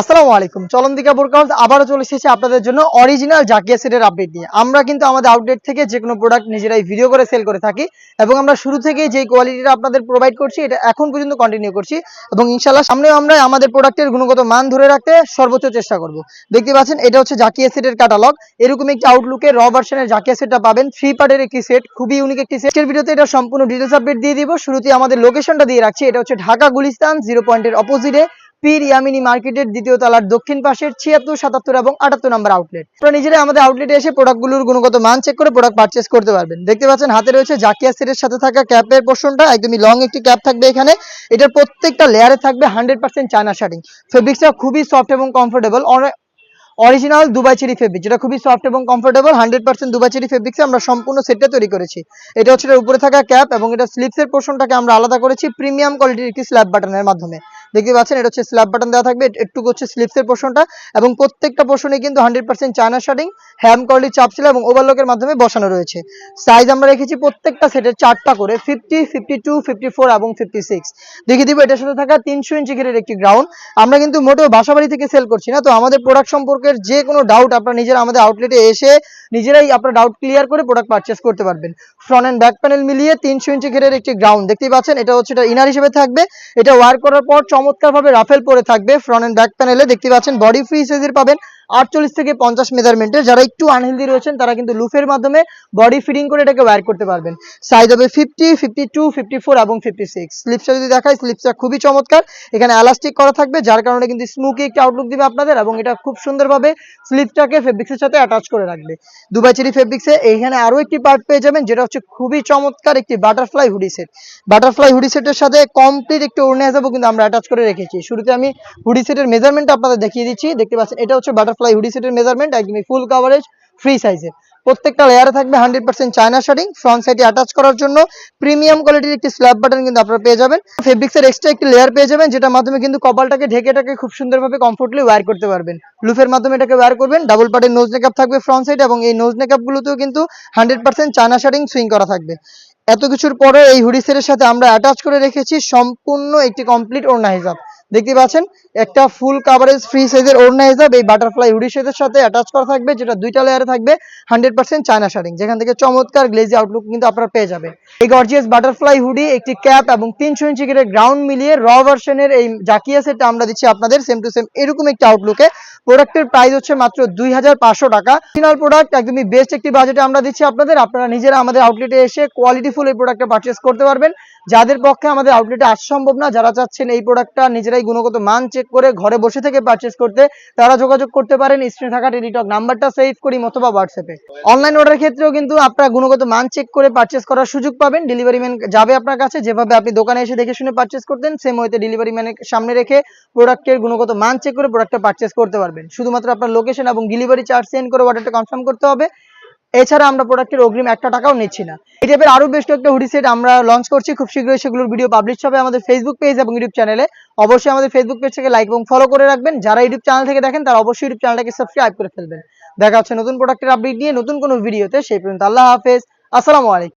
আসসালামু আলাইকুম। চলন দিকা বোরকাউট আবারও চলে এসেছে আপনাদের জন্য অরিজিনাল জাকিয়া সেটের আপডেট নিয়ে। আমরা কিন্তু আমাদের আউটলেট থেকে যে কোনো প্রোডাক্ট নিজেরাই ভিডিও করে সেল করে থাকি এবং আমরা শুরু থেকে যে কোয়ালিটিটা আপনাদের প্রোভাইড করছি, এটা এখন পর্যন্ত কন্টিনিউ করছি এবং ইনশাল্লাহ সামনেও আমরা আমাদের প্রোডাক্টের গুণগত মান ধরে রাখতে সর্বোচ্চ চেষ্টা করব। দেখতে পাচ্ছেন, এটা হচ্ছে জাকিয়া সেটের ক্যাটালগ এরকম একটি আউটলুকে র ভার্সনের জাকিয়া সেটটা পাবেন। থ্রি পার্টের একটি সেট খুবই ইউনিক একটি সেটের ভিডিওতে এটা সম্পূর্ণ ডিটেলস আপডেট দিয়ে দিব। শুরুতে আমাদের লোকেশনটা দিয়ে রাখছি। এটা হচ্ছে ঢাকা গুলিস্তান জিরো পয়েন্টের অপোজিটে পীর ইয়ামিনী মার্কেটের দ্বিতীয় তলার দক্ষিণ পাশের ছিয়াত্তর, সাতাত্তর এবং আটাত্তর নম্বর আউটলেট আপনারা নিজেরাই আমাদের আউটলেটে এসে প্রোডাক্টগুলোর গুণগত মান চেক করে প্রোডাক্ট পারচেস করতে পারবেন। দেখতে পাচ্ছেন, হাতে রয়েছে জাকিয়া সেটের সাথে থাকা ক্যাপের পোর্শনটা একদমই লং একটি ক্যাপ থাকবে এখানে। এটার প্রত্যেকটা লেয়ারে থাকবে হান্ড্রেড পার্সেন্ট চায়না শার্টিং ফেব্রিক্সটা খুবই সফট এবং comfortable original Dubai cherry fabric যেটা খুবই সফট এবং comfortable hundred percent Dubai cherry ফেব্রিক্সে আমরা সম্পূর্ণ সেটটা তৈরি করেছি। এটা হচ্ছে উপরে থাকা ক্যাপ এবং এটা স্লিপসের পোর্শনটাকে আমরা আলাদা করেছি প্রিমিয়াম কোয়ালিটির একটি স্ল্যাব বাটনের মাধ্যমে। দেখতে পাচ্ছেন, এটা হচ্ছে স্ল্যাব বাটন দেওয়া থাকবে। একটু হচ্ছে স্লিপসের পোর্শনটা এবং প্রত্যেকটা পোর্শনে কিন্তু হান্ড্রেড পার্সেন্ট চায়না শার্টিং হ্যাম কোয়ালিটি চাপ ছিল এবং ওভারলকের মাধ্যমে বসানো রয়েছে। সাইজ আমরা রেখেছি প্রত্যেকটা সেটের চারটা করে fifty fifty two fifty four এবং ফিফটি সিক্স দেখিয়ে দিব, এটার সাথে থাকা তিনশো ইঞ্চি ঘেরের একটি গ্রাউন্ড আমরা কিন্তু মোটেও বাসাবাড়ি থেকে সেল করছি না, তো আমাদের প্রোডাক্ট সম্পর্কের যে কোনো ডাউট আপনারা নিজেরা আমাদের আউটলেটে এসে নিজেরাই আপনার ডাউট ক্লিয়ার করে প্রোডাক্ট পারচেস করতে পারবেন। ফ্রন্ট অ্যান্ড ব্যাক প্যানেল মিলিয়ে তিনশো ইঞ্চি ঘেরের একটি গ্রাউন্ড দেখতেই পাচ্ছেন, এটা হচ্ছে এটা ইনার হিসেবে থাকবে। এটা ওয়ার করার পর চমৎকারভাবে রাফেল পরে থাকবে ফ্রন্ট অ্যান্ড ব্যাক প্যানেলে দেখতে পাচ্ছেন বডি ফ্রি সাইজের পাবেন। আটচল্লিশ থেকে পঞ্চাশ মেজারমেন্টের যারা একটু আনহেলদি রয়েছেন, তারা কিন্তু লুফের মাধ্যমে বডি ফিটিং করে এটাকে ওয়্যার করতে পারবেন। সাইজ হবে fifty fifty two fifty four এবং ফিফটি সিক্স স্লিপসটা যদি দেখাই স্লিপসটা খুবই চমৎকার। এখানে এলাস্টিক করা থাকবে, যার কারণে কিন্তু স্মুকি একটি আউটলুক দিবে আপনাদের এবং এটা খুব সুন্দরভাবে স্লিপটাকে ফেব্রিক্সের সাথে অ্যাটাচ করে রাখবে। দুবাই চেরি ফেব্রিক্সে এইখানে আরও একটি পার্ট পেয়ে যাবেন, যেটা হচ্ছে খুবই চমৎকার একটি butterfly hoodie set butterfly hoodie সেটের সাথে কমপ্লিট একটি ওড়না হিসাবেও কিন্তু আমরা অ্যাটাচ করে রেখেছি। শুরুতে আমি হুডি সেটের মেজারমেন্ট আপনাদের দেখিয়ে দিচ্ছি। দেখতে পাচ্ছেন, এটা হচ্ছে বাটারফ্লাই হুডি সেটের মেজারমেন্ট একদমই ফুল কাভারেজ ফ্রি সাইজের প্রত্যেকটা লেয়ারে থাকবে hundred percent China shirting front সাইডে অ্যাটাচ করার জন্য। প্রিমিয়াম কোয়ালিটির একটি স্ল্যাব বাটন কিন্তু আপনারা পেয়ে যাবেন। ফেব্রিক্সের এক্সট্রা একটি লেয়ার পেয়ে যাবেন, যেটার মাধ্যমে কিন্তু কপালটাকে ঢেকে এটাকে খুব সুন্দরভাবে কমফোর্টলি ওয়্যার করতে পারবেন। লুফের মাধ্যমে এটাকে ওয়্যার করবেন ডাবল পার্টের নোজ মেকআপ থাকবে ফ্রন্ট সাইড এবং এই নোজ মেকআপগুলোতেও কিন্তু hundred percent China shirting sewing করা থাকবে। এত কিছুর পরে এই হুডি সেটের সাথে আমরা অ্যাটাচ করে রেখেছি, সম্পূর্ণ একটি কমপ্লিট ওড়না হিসাব দেখতে পাচ্ছেন, একটা ফুল কাভারেজ ফ্রি সাইজের ওড়না হিসাব এই বাটারফ্লাই হুডি সেটের সাথে অ্যাটাচ করা থাকবে, যেটা দুইটা লেয়ারে থাকবে হান্ড্রেড পার্সেন্ট চায়না শার্টিং যেখান থেকে চমৎকার গ্লেজি আউটলুক কিন্তু আপনারা পেয়ে যাবেন। এই গর্জিয়াস বাটারফ্লাই হুডি একটি ক্যাপ এবং তিনশো ইঞ্চি করে গ্রাউন্ড মিলিয়ে র ভার্সনের এই জাকিয়া সেটটা আমরা দিচ্ছি আপনাদের সেম টু সেম এরকম একটি আউটলুকে প্রোডাক্টের প্রাইস হচ্ছে মাত্র দুই হাজার পাঁচশো টাকা। ফিনাল প্রোডাক্ট একদমই বেস্ট একটি বাজেটে আমরা দিচ্ছি আপনাদের। আপনারা নিজেরা আমাদের আউটলেটে এসে কোয়ালিটিফুল এই প্রোডাক্টটা পারচেস করতে পারবেন। যাদের পক্ষে আমাদের আউটলেটে আসা সম্ভব না, যারা চাচ্ছেন এই প্রোডাক্টটা নিজেরাই গুণগত মান চেক করে ঘরে বসে থেকে পারচেস করতে, তারা যোগাযোগ করতে পারেন স্ক্রিনে থাকা টেলিটক নাম্বারটা সেভ করি অথবা হোয়াটসঅ্যাপে অনলাইন অর্ডার ক্ষেত্রেও কিন্তু আপনারা গুণগত মান চেক করে পারচেস করার সুযোগ পাবেন। ডেলিভারি ম্যান যাবে আপনার কাছে, যেভাবে আপনি দোকানে এসে দেখে শুনে পারচেস করতেন সেম ওয়েতে ডেলিভারি ম্যানের সামনে রেখে প্রোডাক্টের গুণগত মান চেক করে প্রোডাক্টটা পারচেস করতে পারবেন। শুধুমাত্র আপনার লোকেশন এবং ডেলিভারি চার্জ সেন্ড করে অর্ডারটা কনফার্ম করতে হবে। এছাড়া আমরা প্রোডাক্টের অগ্রিম একটা টাকাও নিচ্ছি না। এই টাইপের আরও বেশ কয়েকটা হুডি সেট আমরা লঞ্চ করছি। খুব শীঘ্রই সেগুলোর ভিডিও পাবলিশ হবে আমাদের ফেসবুক পেজ এবং ইউটিউব চ্যানেলে অবশ্যই আমাদের ফেসবুক পেজ থেকে লাইক এবং ফলো করে রাখবেন। যারা ইউটিউব চ্যানেল থেকে দেখেন, তারা অবশ্যই ইউটিউব চ্যানেলটাকে সাবস্ক্রাইব করে ফেলবেন। দেখা হচ্ছে নতুন প্রোডাক্টের আপডেট নিয়ে নতুন কোনো ভিডিওতে সেই পর্যন্ত আল্লাহ হাফেজ। আসসালামু আলাইকুম।